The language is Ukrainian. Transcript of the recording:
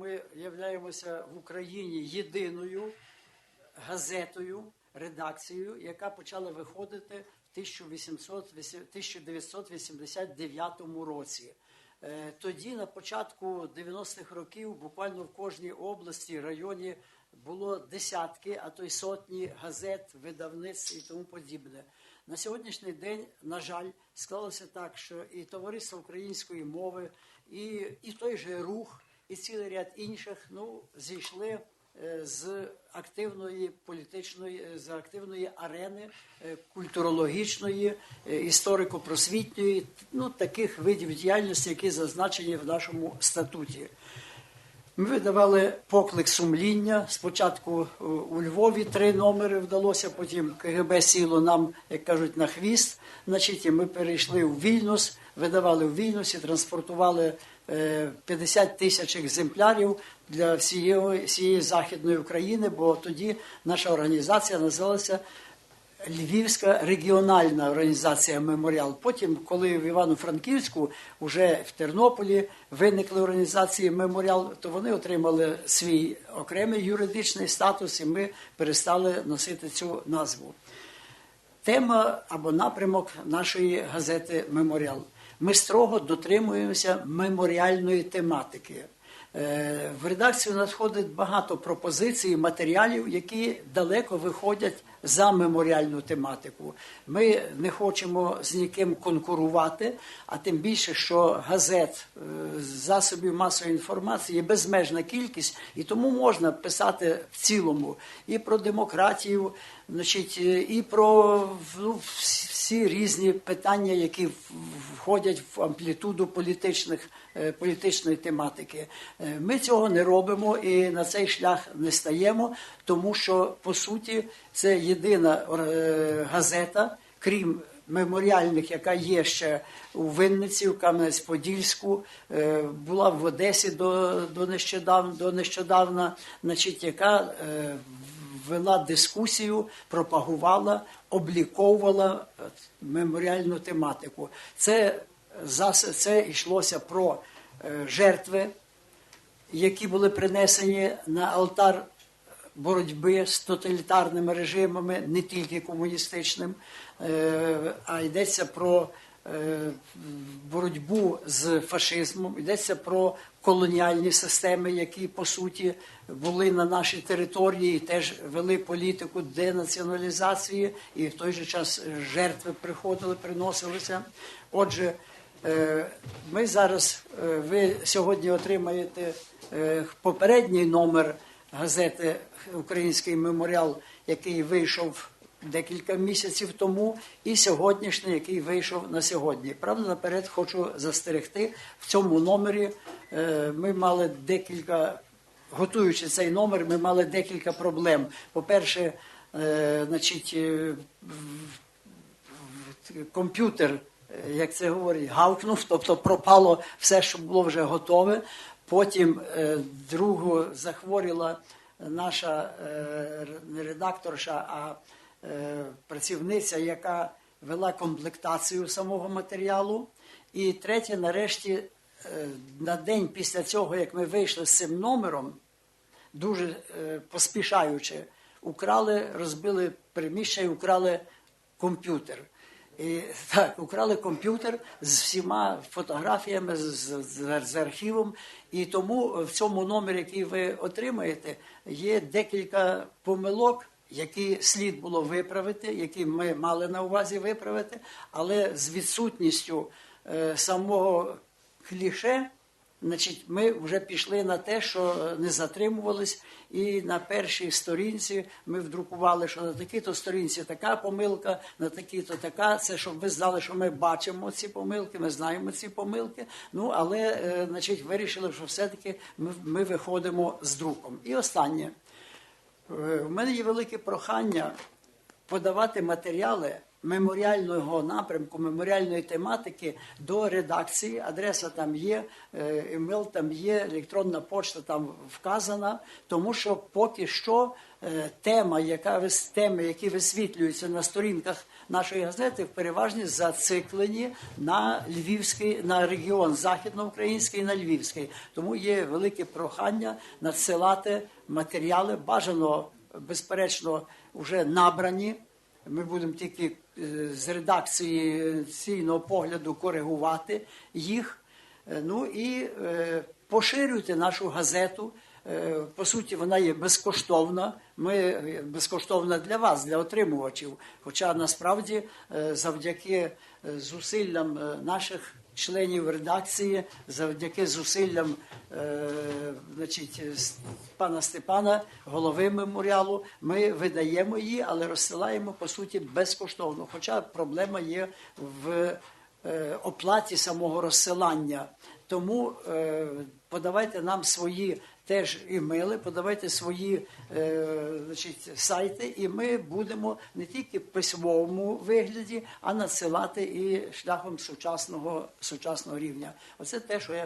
Ми являємося в Україні єдиною газетою, редакцією, яка почала виходити в 1800 1989 році. Е, Тоді, на початку 90-х років, буквально в кожній області, районі було десятки, а то й сотні газет, видавництв і тому подібне. На сьогоднішній день, на жаль, склалося так, що і товариство української мови, і, і той же рух, і цілий ряд інших ну, зійшли е, з активної політичної, е, з активної арени е, культурологічної, історико-просвітньої, ну, таких видів діяльності, які зазначені в нашому статуті. Ми видавали поклик сумління. Спочатку у Львові три номери вдалося, потім КГБ сіло нам, як кажуть, на хвіст. Значить, ми перейшли у Вільнюс, видавали у Вільнюсі, транспортували 50 тисяч екземплярів для всієї, всієї Західної України, бо тоді наша організація називалася Львівська регіональна організація Меморіал. Потім, коли в Івано-Франківську, вже в Тернополі виникли організації Меморіал, то вони отримали свій окремий юридичний статус, і ми перестали носити цю назву. Тема або напрямок нашої газети Меморіал. Ми строго дотримуємося меморіальної тематики. Е, В редакцію надходить багато пропозицій, матеріалів, які далеко виходять за меморіальну тематику. Ми не хочемо з ніким конкурувати, а тим більше, що газет, е, засобів масової інформації є безмежна кількість, і тому можна писати в цілому і про демократію, значить, і про ну, всі всі різні питання, які входять в амплітуду політичних, е, політичної тематики. Е, Ми цього не робимо і на цей шлях не стаємо, тому що по суті це єдина е, газета, крім меморіальних, яка є ще у Винниці, в Кам'янець-Подільську, була в Одесі до, до нещодавна, до нещодавна, значить, яка вела дискусію, пропагувала, обліковувала е, меморіальну тематику. Це, це йшлося про е, жертви, які були принесені на алтар боротьби з тоталітарними режимами, не тільки комуністичним, е, а йдеться про боротьбу з фашизмом, йдеться про колоніальні системи, які по суті були на нашій території, і теж вели політику денаціоналізації, і в той же час жертви приходили, приносилися. Отже, Е, Ми зараз, е, ви сьогодні отримаєте е, попередній номер газети Український меморіал, який вийшов декілька місяців тому, і сьогоднішній, який вийшов на сьогодні. Правда, наперед хочу застерегти в цьому номері. е, Ми мали декілька, готуючи цей номер, ми мали декілька проблем. По-перше, е, значить, е, комп'ютер, як це говорять, гавкнув, тобто пропало все, що було вже готове. Потім другу захворіла наша не редакторша, а працівниця, яка вела комплектацію самого матеріалу. І третє, нарешті, е, на день після цього, як ми вийшли з цим номером, дуже е, поспішаючи, украли, розбили приміщення, і украли комп'ютер. І так, украли комп'ютер з всіма фотографіями, з, з, з архівом. І тому в цьому номері, який ви отримаєте, є декілька помилок, які слід було виправити, які ми мали на увазі виправити, але з відсутністю е, самого кліше. Значить, ми вже пішли на те, що не затримувались, і на першій сторінці ми вдрукували, що на такій-то сторінці така помилка, на такій-то така. Це щоб ви знали, що ми бачимо ці помилки, ми знаємо ці помилки. Ну але е, значить, вирішили, що все-таки ми, ми виходимо з друком. І останнє. Е, У мене є велике прохання подавати матеріали меморіального напрямку, меморіальної тематики до редакції. Адреса там є, е, емейл там є, електронна почта там вказана, тому що поки що е, тема, яка теми, які висвітлюються на сторінках нашої газети, переважно зациклені на львівський, на регіон західноукраїнський, на львівський. Тому є велике прохання надсилати матеріали, бажано, безперечно, вже набрані. Ми будемо тільки з редакції ційного погляду коригувати їх. Е, Ну і е, поширюйте нашу газету. Е, По суті, вона є безкоштовна. Ми е, безкоштовна для вас, для отримувачів. Хоча насправді е, завдяки зусиллям наших членів редакції, завдяки зусиллям значить, пана Степана, голови меморіалу, ми видаємо її, але розсилаємо по суті безкоштовно. Хоча проблема є в оплаті самого розсилання. Тому подавайте нам свої теж імейли, подавайте свої е, значить, сайти, і ми будемо не тільки в письмовому вигляді, а надсилати і шляхом сучасного, сучасного рівня. Оце те, що я